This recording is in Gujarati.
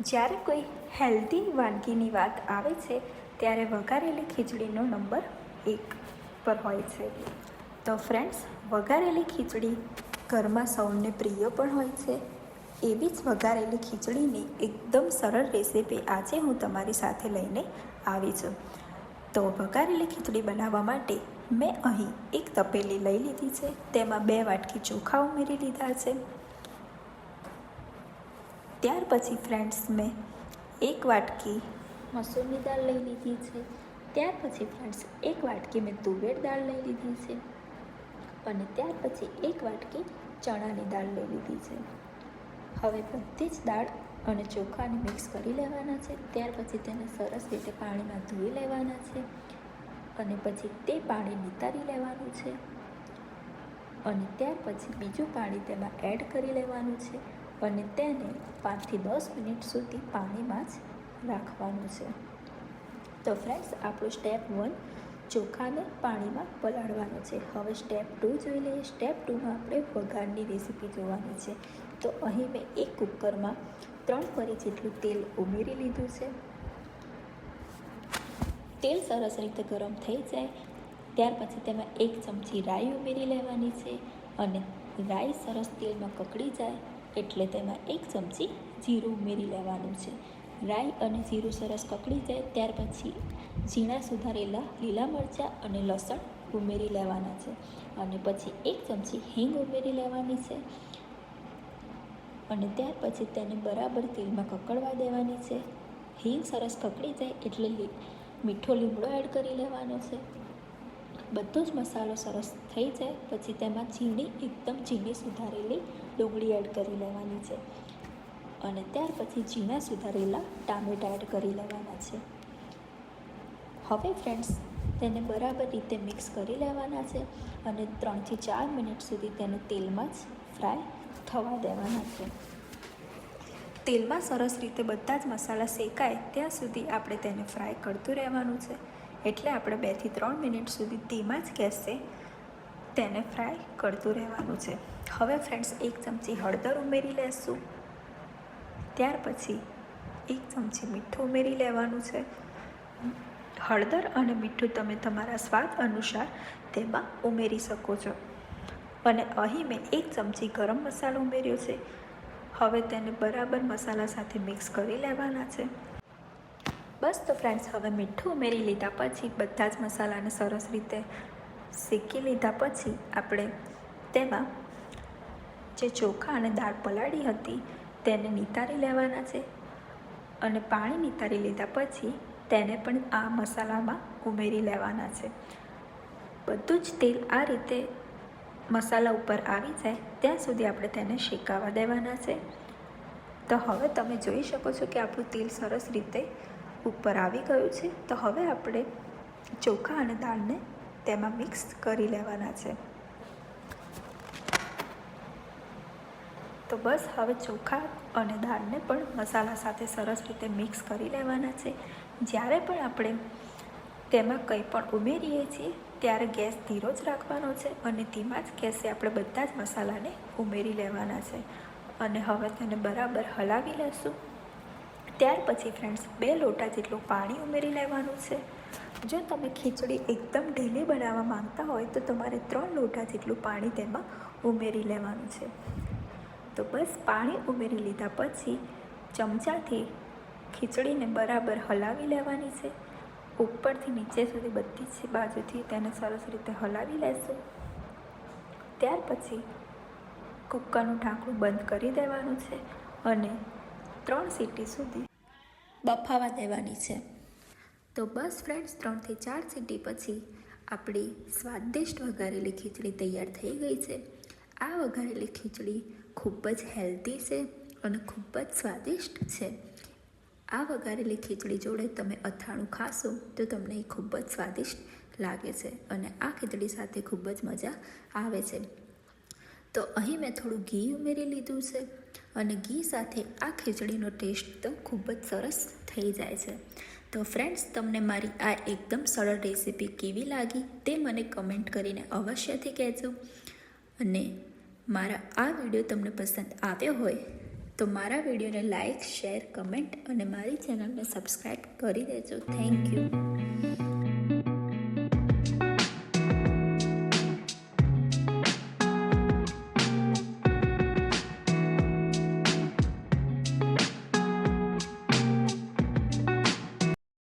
જ્યારે કોઈ હેલ્ધી વાનગીની વાત આવે છે, ત્યારે વઘારેલી ખીચડીનો નંબર એક પર હોય છે. તો ફ્રેન્ડ્સ વઘારેલી ખીચડી ઘરમાં સૌને પ્રિય પણ હોય છે. એવી જ વઘારેલી ખીચડીની એકદમ સરળ રેસીપી આજે હું તમારી સાથે લઈને આવી છું. તો વઘારેલી ખીચડી બનાવવા માટે મેં અહીં એક તપેલી લઈ લીધી છે. તેમાં બે વાટકી ચોખા ઉમેરી લીધા છે. ત્યાર પછી ફ્રેન્ડ્સ મેં એક વાટકી મસૂરની દાળ લઈ લીધી છે. ત્યાર પછી ફ્રેન્ડ્સ એક વાટકી મેં તુવેર દાળ લઈ લીધી છે. અને ત્યાર પછી એક વાટકી ચણાની દાળ લઈ લીધી છે. હવે બધી જ દાળ અને ચોખાને મિક્સ કરી લેવાના છે. ત્યાર પછી તેને સરસ રીતે પાણીમાં ધોઈ લેવાના છે. અને પછી તે પાણી નિતારી લેવાનું છે. અને ત્યાર પછી બીજું પાણી તેમાં એડ કરી લેવાનું છે. અને તેને પાંચથી દસ મિનિટ સુધી પાણીમાં જ રાખવાનું છે. તો ફ્રેન્ડ્સ આપણું સ્ટેપ વન ચોખાને પાણીમાં પલાળવાનું છે. હવે સ્ટેપ ટુ જોઈ લઈએ. સ્ટેપ ટુમાં આપણે વઘારની રેસીપી જોવાની છે. તો અહીં મેં એક કુકરમાં ત્રણ પરી જેટલું તેલ ઉમેરી લીધું છે. તેલ સરસ રીતે ગરમ થઈ જાય. ત્યાર પછી તેમાં એક ચમચી રાઈ ઉમેરી લેવાની છે અને રાઈ સરસ તેલમાં કકડી જાય. એટલે તેમાં એક ચમચી જીરું ઉમેરી લેવાનું છે. રાઈ અને જીરું સરસ કકડી જાય ત્યાર પછી ઝીણા સુધારેલા લીલા મરચાં અને લસણ ઉમેરી લેવાના છે. અને પછી એક ચમચી હિંગ ઉમેરી લેવાની છે. અને ત્યાર પછી તેને બરાબર તેલમાં કકડવા દેવાની છે. હિંગ સરસ કકડી જાય એટલે મીઠો લીમડો એડ કરી લેવાનો છે. બધો જ મસાલો સરસ થઈ જાય, પછી તેમાં ઝીણી એકદમ ઝીણી સુધારેલી ડુંગળી એડ કરી લેવાની છે. અને ત્યાર પછી ઝીણા સુધારેલા ટામેટા એડ કરી લેવાના છે. હવે ફ્રેન્ડ્સ તેને બરાબર રીતે મિક્સ કરી લેવાના છે અને ત્રણથી ચાર મિનિટ સુધી તેને તેલમાં જ ફ્રાય થવા દેવાના છે. તેલમાં સરસ રીતે બધા જ મસાલા શેકાય, ત્યાં સુધી આપણે તેને ફ્રાય કરતું રહેવાનું છે. એટલે આપણે બેથી ત્રણ મિનિટ સુધી ધીમા જ ગેસે તેને ફ્રાય કરતું રહેવાનું છે. હવે ફ્રેન્ડ્સ, એક ચમચી હળદર ઉમેરી લેશું. ત્યાર પછી એક ચમચી મીઠું ઉમેરી લેવાનું છે. હળદર અને મીઠું તમે તમારા સ્વાદ અનુસાર તેમાં ઉમેરી શકો છો. અને અહીં મેં એક ચમચી ગરમ મસાલો ઉમેર્યો છે. હવે તેને બરાબર મસાલા સાથે મિક્સ કરી લેવાના છે. બસ તો ફ્રેન્ડ્સ હવે મીઠું ઉમેરી લીધા પછી બધા જ મસાલાને સરસ રીતે શેકી લીધા પછી આપણે તેમાં જે ચોખા અને દાળ પલાળી હતી તેને નિતારી લેવાના છે અને પાણી નિતારી લીધા પછી તેને પણ આ મસાલામાં ઉમેરી લેવાના છે. બધું જ તેલ આ રીતે મસાલા ઉપર આવી જાય ત્યાં સુધી આપણે તેને શેકાવા દેવાના છે. તો હવે તમે જોઈ શકો છો કે આપણું તેલ સરસ રીતે ઉપર આવી ગયું છે, તો હવે આપણે ચોખા અને દાળને તેમાં મિક્સ કરી લેવાના છે. તો બસ હવે ચોખા અને દાળને પણ મસાલા સાથે સરસ રીતે મિક્સ કરી લેવાના છે. જ્યારે પણ આપણે તેમાં કંઈ પણ ઉમેરીએ છીએ, ત્યારે ગેસ ધીરો જ રાખવાનો છે અને ધીમા જ ગેસે આપણે બધા જ મસાલાને ઉમેરી લેવાના છે. અને હવે તેને બરાબર હલાવી લેશું. ત્યાર પછી ફ્રેન્ડ્સ બે લોટા જેટલું પાણી ઉમેરી લેવાનું છે. જો તમે ખીચડી એકદમ ઢીલી બનાવવા માંગતા હોય, તો તમારે ત્રણ લોટા જેટલું પાણી તેમાં ઉમેરી લેવાનું છે. તો બસ પાણી ઉમેરી લીધા પછી ચમચાથી ખીચડીને બરાબર હલાવી લેવાની છે. ઉપરથી નીચે સુધી બધી જ બાજુથી તેને સરસ રીતે હલાવી લેશું. ત્યાર પછી કુકરનું ઢાંકણું બંધ કરી દેવાનું છે અને ત્રણ સીટી સુધી બફાવા દેવાની છે. તો બસ ફ્રેન્ડ્સ ત્રણથી ચાર સીટી પછી આપણી સ્વાદિષ્ટ વઘારેલી ખીચડી તૈયાર થઈ ગઈ છે. આ વઘારેલી ખીચડી ખૂબ જ હેલ્ધી છે અને ખૂબ જ સ્વાદિષ્ટ છે. આ વઘારેલી ખીચડી જોડે તમે અથાણું ખાશો તો તમને એ ખૂબ જ સ્વાદિષ્ટ લાગે છે અને આ ખીચડી સાથે ખૂબ જ મજા આવે છે. તો અહીં મેં થોડું ઘી ઉમેરી લીધું છે અને ઘી સાથે આ ખીચડીનો ટેસ્ટ તો ખૂબ જ સરસ થઈ જાય છે. તો ફ્રેન્ડ્સ તમને મારી આ એકદમ સરળ રેસીપી કેવી લાગી તે મને કમેન્ટ કરીને અવશ્યથી કહેજો. અને મારા આ વીડિયો તમને પસંદ આવ્યો હોય તો મારા વિડીયોને લાઇક શેર કમેન્ટ અને મારી ચેનલને સબસ્ક્રાઈબ કરી દેજો. Thank you